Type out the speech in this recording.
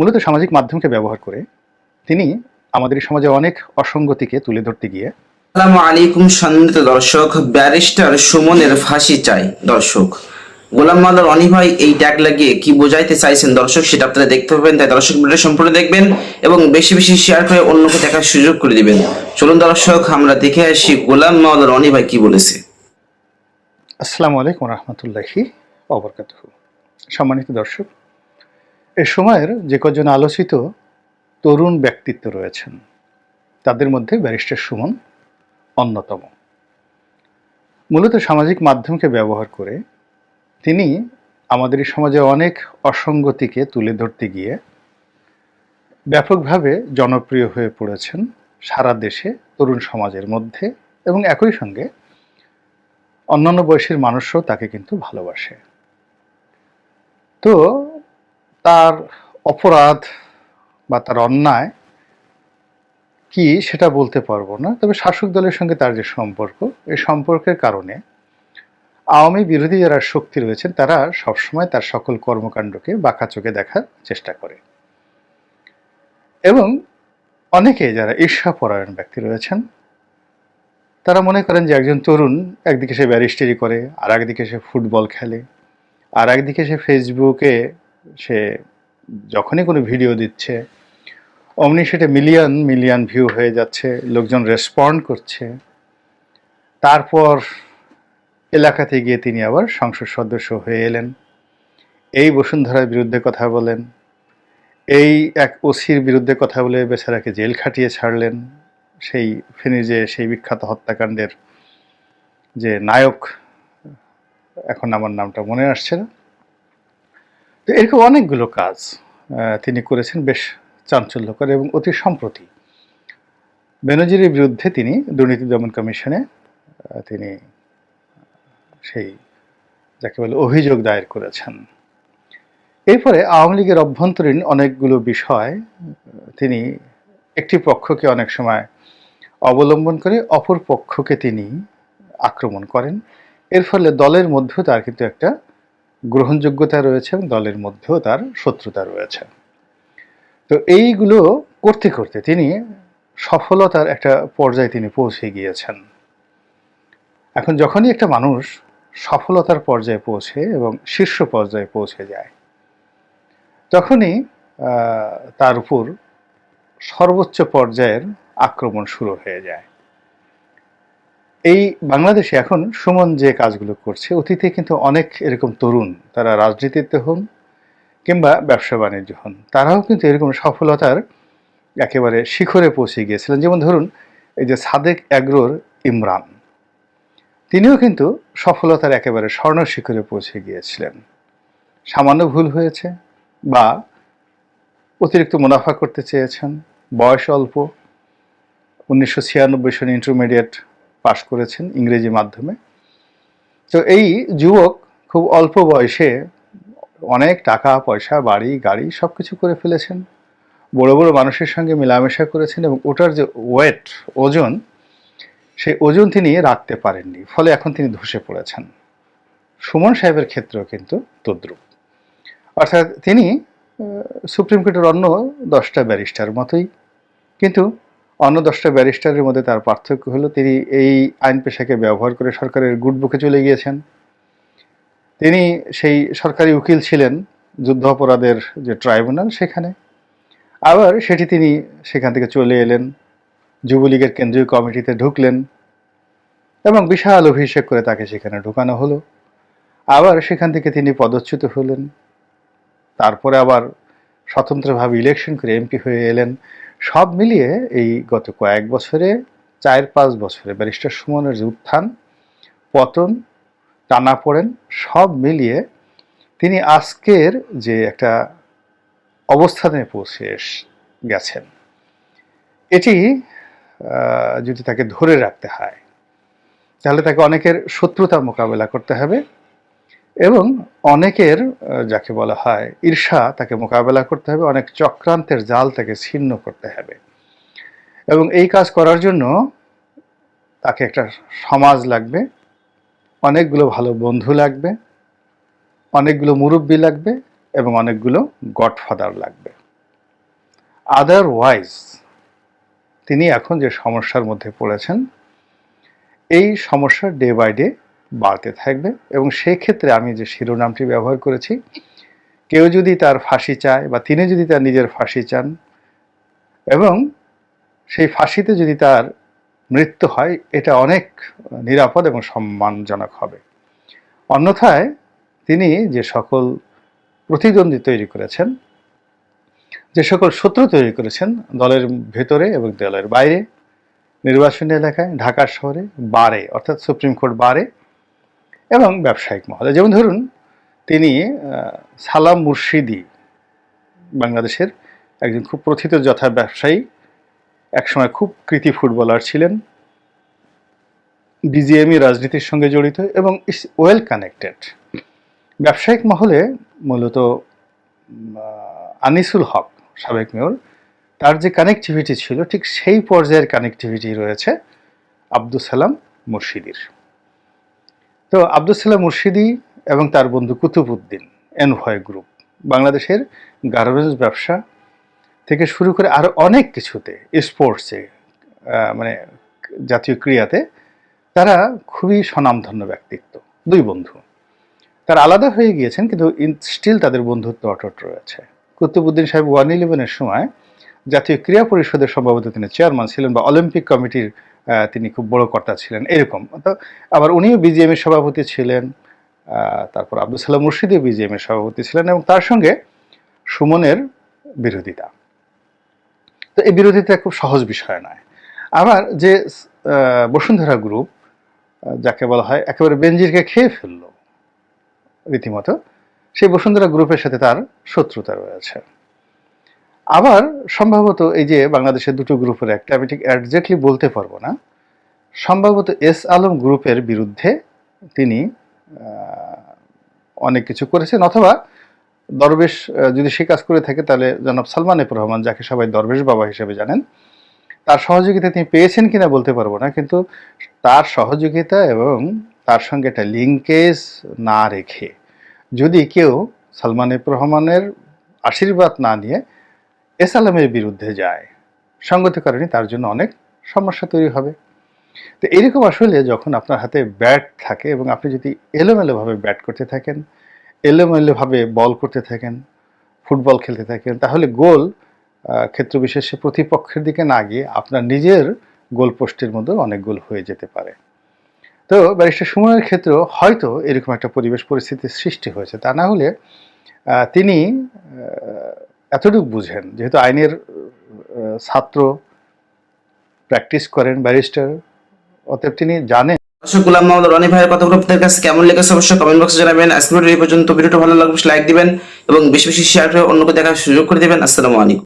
মূলত সামাজিক মাধ্যমকে ব্যবহার করে তিনি আমাদের সমাজে অনেক অসঙ্গতিকে তুলে ধরতে গিয়ে আসসালামু আলাইকুম সম্মানিত দর্শক ব্যারিস্টার সুমনের ফাঁসি চাই। দর্শক গোলাম মাল্লার অনি ভাই এই ট্যাগ লাগিয়ে কি বোঝাইতে চাইছেন দর্শক সেটা আপনারা দেখতে পাবেন তাই দর্শক ভিডিও সম্পূর্ণ দেখবেন এবং বেশি বেশি শেয়ার করে অন্যকে দেখার সুযোগ করে দিবেন। চলুন দর্শক আমরা দেখে আসি গোলাম মাল্লার অনি ভাই কি বলেছে। আসসালামু আলাইকুম রহমতুল্লাহি অবরকাত সম্মানিত দর্শক এ সময়ের যে কজন আলোচিত তরুণ ব্যক্তিত্ব রয়েছেন, তাদের মধ্যে ব্যারিস্টার সুমন অন্যতম। মূলত সামাজিক মাধ্যমকে ব্যবহার করে তিনি আমাদের সমাজে অনেক অসঙ্গতিকে তুলে ধরতে গিয়ে ব্যাপকভাবে জনপ্রিয় হয়ে পড়েছেন সারা দেশে তরুণ সমাজের মধ্যে এবং একই সঙ্গে অন্যান্য বয়সের মানুষও তাকে কিন্তু ভালোবাসে। তো তার অপরাধ বা তার অন্যায় কি সেটা বলতে পারব না। তবে শাসক দলের সঙ্গে তার যে সম্পর্ক, এই সম্পর্কের কারণে আওয়ামী বিরোধী যারা শক্তি রয়েছেন, তারা সবসময় তার সকল কর্মকাণ্ডকে বাঁকা চোখে দেখার চেষ্টা করে। এবং অনেকে যারা ঈর্ষাপরায়ণ ব্যক্তি রয়েছেন, তারা মনে করেন যে একজন তরুণ একদিকে সে ব্যারিস্টারি করে আর একদিকে সে ফুটবল খেলে আর একদিকে সে ফেসবুকে সে যখনই কোনো ভিডিও দিচ্ছে, অমনি সেটা মিলিয়ন মিলিয়ন ভিউ হয়ে যাচ্ছে, লোকজন রেসপন্ড করছে। তারপর এলাকাতে গিয়ে তিনি আবার সংসদ সদস্য হয়ে এলেন। এই বসুন্ধরার বিরুদ্ধে কথা বলেন। এই এক ওসির বিরুদ্ধে কথা বলে বেচারাকে জেল খাটিয়ে ছাড়লেন। সেই ফেনী যে সেই বিখ্যাত হত্যাকাণ্ডের যে নায়ক, এখন আমার নামটা মনে আসছে না। তো এরকম অনেকগুলো কাজ তিনি করেছেন বেশ চাঞ্চল্যকর এবং অতি সম্প্রতি। বেনজিরের বিরুদ্ধে তিনি দুর্নীতি দমন কমিশনে তিনি সেই যাকে বলে অভিযোগ দায়ের করেছেন। এরপরে আওয়ামী লীগের অভ্যন্তরীণ অনেকগুলো বিষয়, তিনি একটি পক্ষকে অনেক সময় অবলম্বন করে অপর পক্ষকে তিনি আক্রমণ করেন। এর ফলে দলের মধ্যেও তার কিন্তু একটা গ্রহণযোগ্যতা রয়েছে এবং দলের মধ্যেও তার শত্রুতা রয়েছে। তো এইগুলো করতে করতে তিনি সফলতার একটা পর্যায়ে তিনি পৌঁছে গিয়েছেন। এখন যখনই একটা মানুষ সফলতার পর্যায়ে পৌঁছে এবং শীর্ষ পর্যায়ে পৌঁছে যায়, তখনই তার উপর সর্বোচ্চ পর্যায়ের আক্রমণ শুরু হয়ে যায়। এই বাংলাদেশে এখন সুমন যে কাজগুলো করছে, অতীতে কিন্তু অনেক এরকম তরুণ, তারা রাজনীতিতে হন কিংবা ব্যবসা বাণিজ্য হন, তারাও কিন্তু এরকম সফলতার একেবারে শিখরে পৌঁছে গিয়েছিলেন। যেমন ধরুন, এই যে সাদেক অ্যাগ্রোর ইমরান, তিনিও কিন্তু সফলতার একেবারে স্বর্ণ শিখরে পৌঁছে গিয়েছিলেন। সামান্য ভুল হয়েছে বা অতিরিক্ত মুনাফা করতে চেয়েছেন, বয়স অল্প, উনিশশো ছিয়ানব্বই সনে ইন্টারমিডিয়েট পাশ করেছেন ইংরেজি মাধ্যমে। তো এই যুবক খুব অল্প বয়সে অনেক টাকা, পয়সা, বাড়ি, গাড়ি সব কিছু করে ফেলেছেন। বড় বড় মানুষের সঙ্গে মেলামেশা করেছেন এবং ওটার যে ওয়েট, ওজন, সেই ওজন তিনি রাখতে পারেননি। ফলে এখন তিনি ধসে পড়েছেন। সুমন সাহেবের ক্ষেত্রেও কিন্তু তদ্রুপ। অর্থাৎ তিনি সুপ্রিম কোর্টের অন্য দশটা ব্যারিস্টার মতোই। কিন্তু অন্য দশটা ব্যারিস্টারের মধ্যে তার পার্থক্য হলো তিনি এই আইন পেশাকে ব্যবহার করে সরকারের গুড বুকে চলে গিয়েছেন। তিনি সেই সরকারি উকিল ছিলেন যুদ্ধ অপরাধের যে ট্রাইব্যুনাল সেখানে। আবার সেটি তিনি সেখান থেকে চলে এলেন, যুবলীগের কেন্দ্রীয় কমিটিতে ঢুকলেন এবং বিশাল অভিষেক করে তাকে সেখানে ঢুকানো হলো। আবার সেখান থেকে তিনি পদচ্যুত হলেন। তারপরে আবার স্বতন্ত্রভাবে ইলেকশন করে এমপি হয়ে এলেন। সব মিলিয়ে এই গত কয়েক বছরে, চার পাঁচ বছরে ব্যারিস্টার সুমনের যে উত্থান, পতন টানা পড়েন সব মিলিয়ে তিনি আজকের যে একটা অবস্থানে পৌঁছে গেছেন। এটি যদি তাকে ধরে রাখতে হয়, তাহলে তাকে অনেকের শত্রুতা মোকাবেলা করতে হবে। এবং অনেকের যাকে বলা হয় ঈর্ষা তাকে মোকাবেলা করতে হবে, অনেক চক্রান্তের জাল তাকে ছিন্ন করতে হবে। এবং এই কাজ করার জন্য তাকে একটা সমাজ লাগবে, অনেকগুলো ভালো বন্ধু লাগবে, অনেকগুলো মুরব্বী লাগবে এবং অনেকগুলো গডফাদার লাগবে। আদারওয়াইজ তিনি এখন যে সমস্যার মধ্যে পড়েছেন, এই সমস্যা ডে বাই ডে বাড়তে থাকবে। এবং সেই ক্ষেত্রে আমি যে শিরোনামটি ব্যবহার করেছি, কেউ যদি তার ফাঁসি চায় বা তিনি যদি তার নিজের ফাঁসি চান এবং সেই ফাঁসিতে যদি তার মৃত্যু হয়, এটা অনেক নিরাপদ এবং সম্মানজনক হবে। অন্যথায় তিনি যে সকল প্রতিদ্বন্দ্বী তৈরি করেছেন, যে সকল শত্রু তৈরি করেছেন দলের ভেতরে এবং দলের বাইরে, নির্বাচনী এলাকায় ঢাকা শহরে, বারে, অর্থাৎ সুপ্রিম কোর্ট বারে এবং ব্যবসায়িক মহলে। যেমন ধরুন, তিনি সালাম মুর্শিদি বাংলাদেশের একজন খুব প্রথিত যথা ব্যবসায়ী, একসময় খুব কৃতি ফুটবলার ছিলেন, বিজিএমই রাজনীতির সঙ্গে জড়িত এবং ইস, ওয়েল কানেক্টেড। ব্যবসায়িক মহলে মূলত আনিসুল হক, সাবেক মেয়র, তার যে কানেকটিভিটি ছিল, ঠিক সেই পর্যায়ের কানেকটিভিটি রয়েছে আব্দুল সালাম মুর্শিদির। তো আব্দুল সালাম মুর্শিদি এবং তার বন্ধু কুতুবুদ্দিন এনভয় গ্রুপ, বাংলাদেশের গার্মেন্টস ব্যবসা থেকে শুরু করে আরও অনেক কিছুতে, স্পোর্টসে মানে জাতীয় ক্রীড়াতে তারা খুবই স্বনামধন্য ব্যক্তিত্ব, দুই বন্ধু। তারা আলাদা হয়ে গিয়েছেন কিন্তু স্টিল তাদের বন্ধুত্ব অটট রয়েছে। কুতুবুদ্দিন সাহেব ওয়ান ইলেভেনের সময় জাতীয় ক্রীড়া পরিষদের সম্ভবত তিনি চেয়ারম্যান ছিলেন বা অলিম্পিক কমিটির তিনি খুব বড় কর্তা ছিলেন, এরকম। তো আবার উনিও বিজিএম এর সভাপতি ছিলেন তারপর আব্দুল সালাম মুর্শিদিও বিজিএম এর সভাপতি ছিলেন এবং তার সঙ্গে সুমনের বিরোধিতা। তো এই বিরোধিতা খুব সহজ বিষয় নয়। আবার যে বসুন্ধরা গ্রুপ যাকে বলা হয় একেবারে বেঞ্জিরকে খেয়ে ফেলল রীতিমতো, সেই বসুন্ধরা গ্রুপের সাথে তার শত্রুতা রয়েছে। আবার সম্ভবত এই যে বাংলাদেশের দুটো গ্রুপের একটা, আমি ঠিক একজাক্টলি বলতে পারব না। সম্ভবত এস আলম গ্রুপের বিরুদ্ধে তিনি অনেক কিছু করেছেন। অথবা দরবেশ যদি সে কাজ করে থাকে, তাহলে জনাব সালমান এফ রহমান, যাকে সবাই দরবেশ বাবা হিসেবে জানেন, তার সহযোগিতা তিনি পেয়েছেন কিনা বলতে পারব না, কিন্তু তার সহযোগিতা এবং তার সঙ্গে একটা লিঙ্কেজ না রেখে যদি কেউ সালমান এফ রহমানের আশীর্বাদ না নিয়ে এস আলমের বিরুদ্ধে যায়। সঙ্গত কারণে তার জন্য অনেক সমস্যা তৈরি হবে। তো এরকম আসলে যখন আপনার হাতে ব্যাট থাকে এবং আপনি যদি এলোমেলোভাবে ব্যাট করতে থাকেন, এলোমেলোভাবে বল করতে থাকেন ফুটবল খেলতে থাকেন, তাহলে গোল ক্ষেত্র বিশেষে প্রতিপক্ষের দিকে না গিয়ে আপনার নিজের গোল পোস্টের মধ্যে অনেক গোল হয়ে যেতে পারে। তো ব্যারিস্টার সুমনের ক্ষেত্রে হয়তো এরকম একটা পরিবেশ, পরিস্থিতির সৃষ্টি হয়েছে। তা না হলে তিনি এতটুকু বুঝেন, যেহেতু আইনের ছাত্র প্র্যাকটিস করেন ব্যারিস্টার, অতএব তিনি জানেন। দর্শক, গুলাম মোহাম্মদ রনি ভাইয়ের কথাগুলো আপনাদের কাছে কেমন লেগেছে অবশ্যই কমেন্ট বক্সে জানাবেন। আজকে এই পর্যন্ত ভিডিওটা ভালো লাগবে লাইক দিবেন এবং বেশি বেশি শেয়ার করে অন্যকে দেখার সুযোগ করে দেবেন। আসসালামু আলাইকুম।